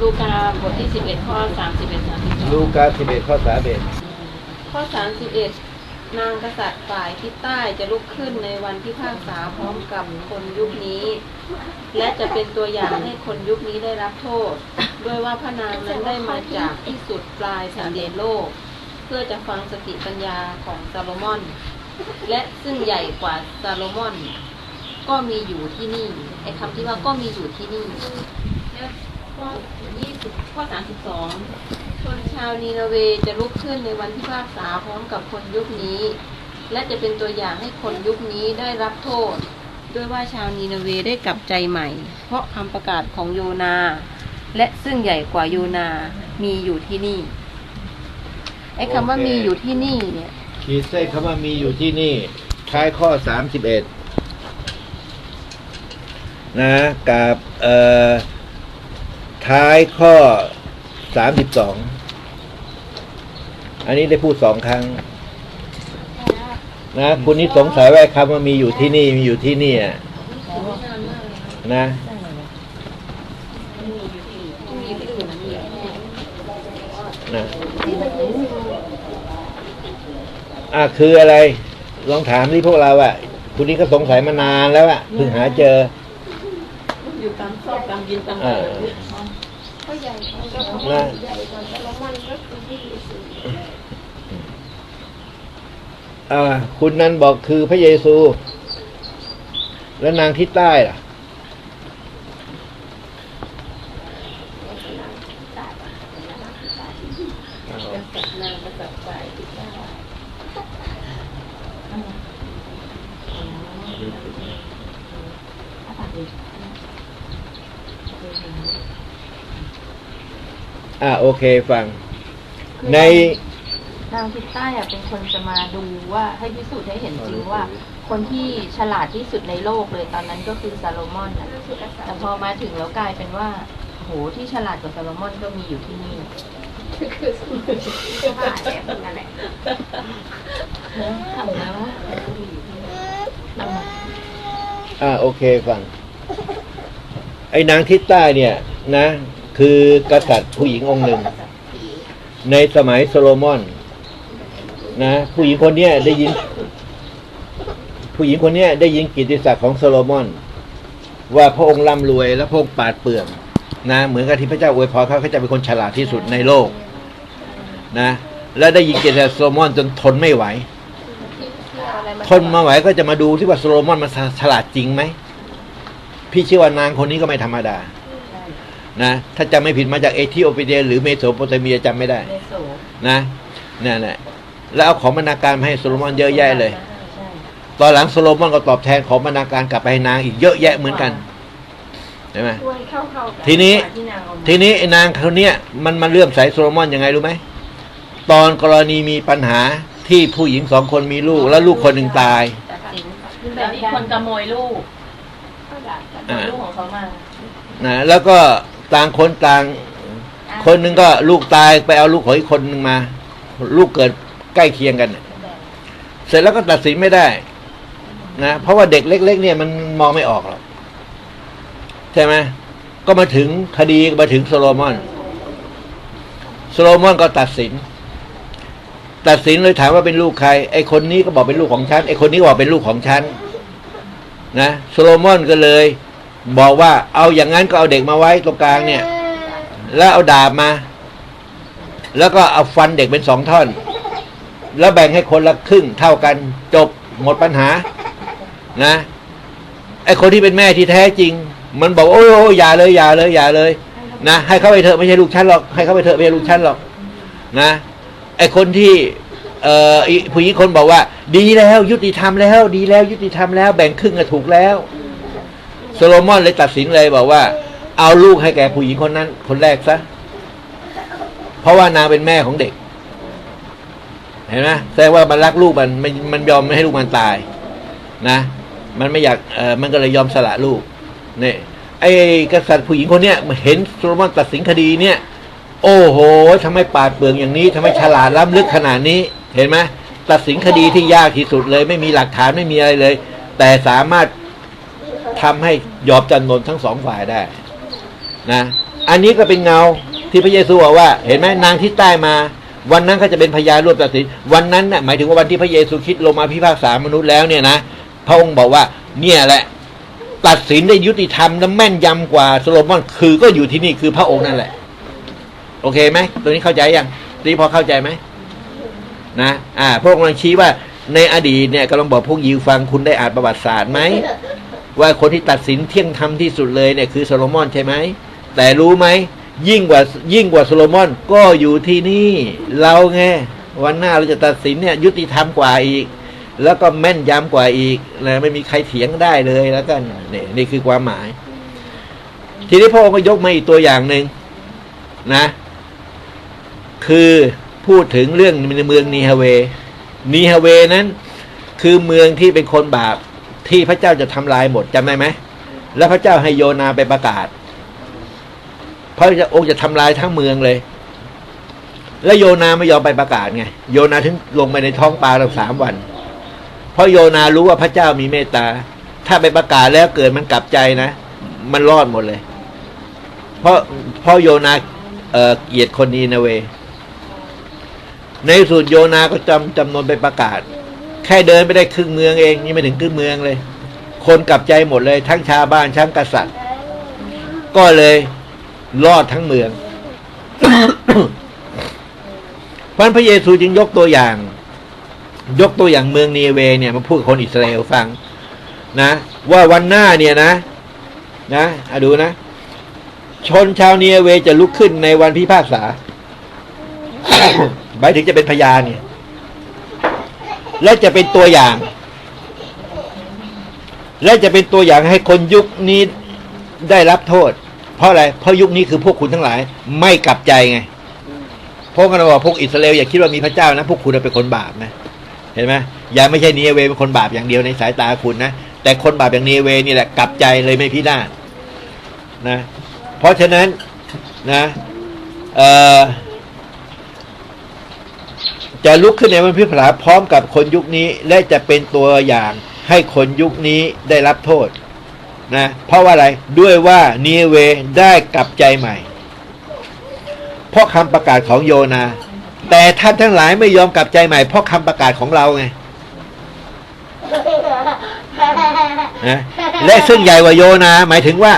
ลูกาบทที่11ข้อ31ลูกาสิบเอ็ดข้อสามเอ็ด32ข้อ31นางกษัตริย์ฝ่ายทิศใต้จะลุกขึ้นในวันที่ภาคษาพร้อมกับคนยุคนี้ และจะเป็นตัวอย่างให้คนยุคนี้ได้รับโทษ ด้วยว่าพระนางนั้นได้มาจากที่สุดปลายแผ่นดินโลก เพื่อจะฟังสติปัญญาของซาโลมอน และซึ่งใหญ่กว่าซาโลมอน ก็มีอยู่ที่นี่ไอ้คำที่ว่าก็มีอยู่ที่นี่แล้ว ข้อ20ข้อ 32 ชนชาวนีนาเวจะลุกขึ้นในวันที่พากษาพร้อมกับคนยุคนี้ และจะเป็นตัวอย่างให้คนยุคนี้ได้รับโทษ ด้วยว่าชาวนีนาเวได้กลับใจใหม่ เพราะคำประกาศของโยนา และซึ่งใหญ่กว่าโยนามีอยู่ที่นี่ไอ้คำว่ามีอยู่ที่นี่เนี่ย ขีดเส้นคำว่ามีอยู่ที่นี่ ท้ายข้อสามสิบเอ็ดนะกับเอ่อ ท้ายข้อสามสิบสองอันนี้ได้พูดสองครั้ง นะคุณนี่สงสัยว่าไอ้คำว่ามีอยู่ที่นี่มีอยู่ที่นี่อะนะนะอะคืออะไร ลองถามที่พวกเราอะคุณนี่ก็สงสัยมานานแล้วอะเพิ่งหาเจอ อยู่ตามซอกตามกินตาม อ่าเกิดนะคุณนันบอกคือพระเยซู แล้วนางที่ใต้ล่ะ นางกษัตริย์ฝ่ายทิศใต้ อ่าโอเคฟัง ในนางทิศใต้อะเป็นคนจะมาดูว่าให้พิสูจน์ให้เห็นจริงว่า คนที่ฉลาดที่สุดในโลกเลยตอนนั้นก็คือซาโลมอนนะแต่พอมาถึงแล้วกลายเป็นว่าโหที่ฉลาดกว่าซาโลมอนก็มีอยู่ที่นี่ทำแล้วเรามาอ่าโอเคฟัง ไอ้นางทิศใต้เนี่ย นะ คือกษัตริย์ผู้หญิงองค์หนึ่ง ในสมัยโซโลมอน นะ ผู้หญิงคนเนี้ยได้ยิน ผู้หญิงคนเนี้ยได้ยินกิตติศักดิ์ของโซโลมอน ว่าพระองค์ร่ำรวยและพระองค์ปราดเปรื่องนะเหมือนกับที่พระเจ้าอวยพรเขาเขาจะเป็นคนฉลาดที่สุดในโลก นะ และได้ยินกิตติศักดิ์โซโลมอนจนทนไม่ไหวทนมาไหวก็จะมาดูที่ว่าโซโลมอนมันฉลาดจริงไหมพี่เชื่อว่านางคนนี้ก็ไม่ธรรมดา นะถ้าจำไม่ผิดมาจากเอธิโอเปียหรือเมโสโปเตเมียจำไม่ได้ในโสนะนั่นแหละแล้วเอาของบรรณาการมาให้โซโลมอนเยอะแยะเลย ใช่ตอนหลังโซโลมอนก็ตอบแทนของบรรณาการกลับไปให้นางอีกเยอะแยะเหมือนกันใช่ไหม ช่วยเข้าเข้ากันทีนี้ที่นางเอามาทีนี้ไอ้นางคนเนี้ยมันมาเลื่อมใสโซโลมอนยังไงรู้ไหมตอนกรณีมีปัญหาที่ผู้หญิงสองคนมีลูกแล้วลูกคนหนึ่งตาย ตัดสินแต่มีคนขโมยลูกอ่า ลูกของเขามานะแล้วก็ ต่างคนต่าง คนหนึ่งก็ลูกตายไปเอาลูกของอีกคนหนึ่งมา ลูกเกิดใกล้เคียงกัน เสร็จแล้วก็ตัดสินไม่ได้ นะเพราะว่าเด็กเล็ก ๆ เนี่ยมันมองไม่ออกหรอกใช่ไหมก็มาถึงคดีมาถึงโซโลมอนโซโลมอนก็ตัดสิน ตัดสินเลยถามว่าเป็นลูกใคร ไอ้คนนี้ก็บอกเป็นลูกของฉันไอ้คนนี้ก็บอกเป็นลูกของฉันนะโซโลมอนก็เลย บอกว่าเอาอย่างนั้นก็เอาเด็กมาไว้ตรงกลางเนี่ย แล้วเอาดาบมา แล้วก็เอาฟันเด็กเป็นสองท่อน แล้วแบ่งให้คนละครึ่งเท่ากันจบหมดปัญหา นะไอคนที่เป็นแม่ที่แท้จริง มันบอกโอ้ยอย่าเลยอย่าเลยอย่าเลย นะให้เขาไปเถอะไม่ใช่ลูกฉันหรอกให้เขาไปเถอะไม่ใช่ลูกฉันหรอก นะไอคนที่เอ่อผู้หญิงคนบอกว่า ดีแล้วยุติธรรมแล้ว ดีแล้วยุติธรรมแล้ว แบ่งครึ่งก็ถูกแล้ว โซโลมอนเลยตัดสินเลยบอกว่า เอาลูกให้แก่ผู้หญิงคนนั้น คนแรกซะ เพราะว่านางเป็นแม่ของเด็ก เห็นไหมแสดงว่ามันรักลูกมันมันมันยอมไม่ให้ลูกมันตาย นะ มันไม่อยากเออมันก็เลยยอมสละลูกเนี่ยไอ้กษัตริย์ผู้หญิงคนเนี้ยเห็นโซโลมอนตัดสินคดีเนี่ย โอ้โหทำไมปาดเปรื่องอย่างนี้ทำไมฉลาดล้ำลึกขนาดนี้ เห็นไหมตัดสินคดีที่ยากที่สุดเลย ไม่มีหลักฐานไม่มีอะไรเลย แต่สามารถ ทำให้ยอมจำนนทั้งสองฝ่ายได้นะอันนี้ก็เป็นเงาที่พระเยซูบอกว่า เห็นไหมนางที่ใต้มา วันนั้นเขาจะเป็นพยานร่วมตัดสินวันนั้นน่ะหมายถึงว่าวันที่พระเยซูคิดลงมาพิพากษามนุษย์แล้วเนี่ยนะพระองค์บอกว่า เนี่ยแหละตัดสินได้ยุติธรรมและแม่นยำกว่าโซโลมอนคือก็อยู่ที่นี่คือพระองค์นั่นแหละ โอเคไหมตัวนี้เข้าใจยังตัวนี้พอเข้าใจไหมนะอ่าพระองค์กำลังชี้ว่าในอดีตเนี่ยกำลังบอกพวกยิวฟังคุณได้อ่านประวัติศาสตร์ไหม ว่าคนที่ตัดสินเที่ยงธรรมที่สุดเลยเนี่ยคือโซโลมอนใช่ไหม แต่รู้ไหม ยิ่งกว่ายิ่งกว่าโซโลมอนก็อยู่ที่นี่ เราไงวันหน้าเราจะตัดสินเนี่ยยุติธรรมกว่าอีก แล้วก็แม่นยำกว่าอีกนะไม่มีใครเถียงได้เลยแล้วกันนี่นี่คือความหมาย ทีนี้พระองค์ก็ยกมาอีกตัวอย่างหนึ่งนะ คือพูดถึงเรื่องในเมืองนีฮาเวนีฮาเวนั้น คือเมืองที่เป็นคนบาป ที่พระเจ้าจะทำลายหมดจำได้ไหมแล้วพระเจ้าให้โยนาไปประกาศพระองค์จะทำลายทั้งเมืองเลย แล้วโยนาไม่ยอมไปประกาศไงโยนาถึงลงไปในท้องปลาตั้งสามวัน เพราะโยนารู้ว่าพระเจ้ามีเมตตา ถ้าไปประกาศแล้วเกิดมันกลับใจนะ มันรอดหมดเลย เพราะเพราะโยนาเอ่อเกียดคนนีนาเวในสุดโยนาก็จำจำนวนไปประกาศ ค่เดินไปได้ครึ่งเมืองเองนี่ไม่ถึงครึ่งเมืองเลย คนกลับใจหมดเลย ทั้งชาวบ้านทั้งกษัตริย์ ก็เลยรอดทั้งเมืองเพราะพระเยซูจึงยกตัวอย่าง ยกตัวอย่างเมืองนีเวเนี่ยมาพูดคนอิสราเอลฟัง นะ ว่าวันหน้าเนี่ยนะ นะอะดูนะ ชนชาวเนีเวจะลุกขึ้นในวันพิพากษาหมายถึงจะเป็นพยานเนี่ย และจะเป็นตัวอย่าง และจะเป็นตัวอย่างให้คนยุคนี้ได้รับโทษ เพราะอะไรเพราะยุคนี้คือพวกคุณทั้งหลาย ไม่กลับใจไงพวกกันบอกพวกอิสราเอลอย่าคิดว่ามีพระเจ้านะพวกคุณเป็นคนบาปนะเห็นไหมอย่าไม่ใช่นีเวเป็นคนบาปอย่างเดียวในสายตาคุณนะแต่คนบาปอย่างนีเวนี่แหละกลับใจเลยไม่พินาศนะ เพราะฉะนั้นนะ เอ่อ จะลุกขึ้นในวันพิพากษาพร้อมกับคนยุคนี้ และจะเป็นตัวอย่างให้คนยุคนี้ได้รับโทษนะเพราะว่าอะไรด้วยว่านีเวได้กลับใจใหม่ เพราะคำประกาศของโยนา แต่ท่านทั้งหลายไม่ยอมกลับใจใหม่ เพราะคำประกาศของเราไงนะและซึ่งใหญ่กว่าโยนา หมายถึงว่า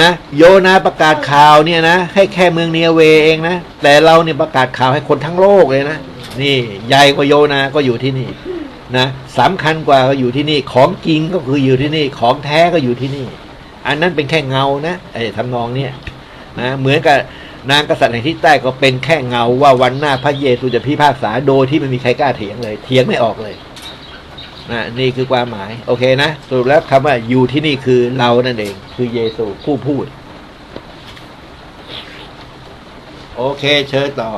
นะโยนาประกาศข่าวเนี่ยนะให้แค่เมืองเนียเวเองนะแต่เราเนี่ยประกาศข่าวให้คนทั้งโลกเลยนะนี่ใหญ่กว่าโยนาก็อยู่ที่นี่นะสำคัญกว่าก็อยู่ที่นี่ของจริงก็คืออยู่ที่นี่ของแท้ก็อยู่ที่นี่ อันนั้นเป็นแค่เงานะไอ้ทำนองเนี่ยนะเหมือนกับนางกษัตริย์แห่งที่ใต้ก็เป็นแค่เงาว่าวันหน้าพระเยซูจะพิพากษาโดยที่ไม่มีใครกล้าเถียงเลย เถียงไม่ออกเลย นะนี่คือความหมาย โอเคนะสรุปแล้วคำว่าอยู่ที่นี่คือเรานั่นเอง คือเยซูผู้พูด โอเค เชิญต่อ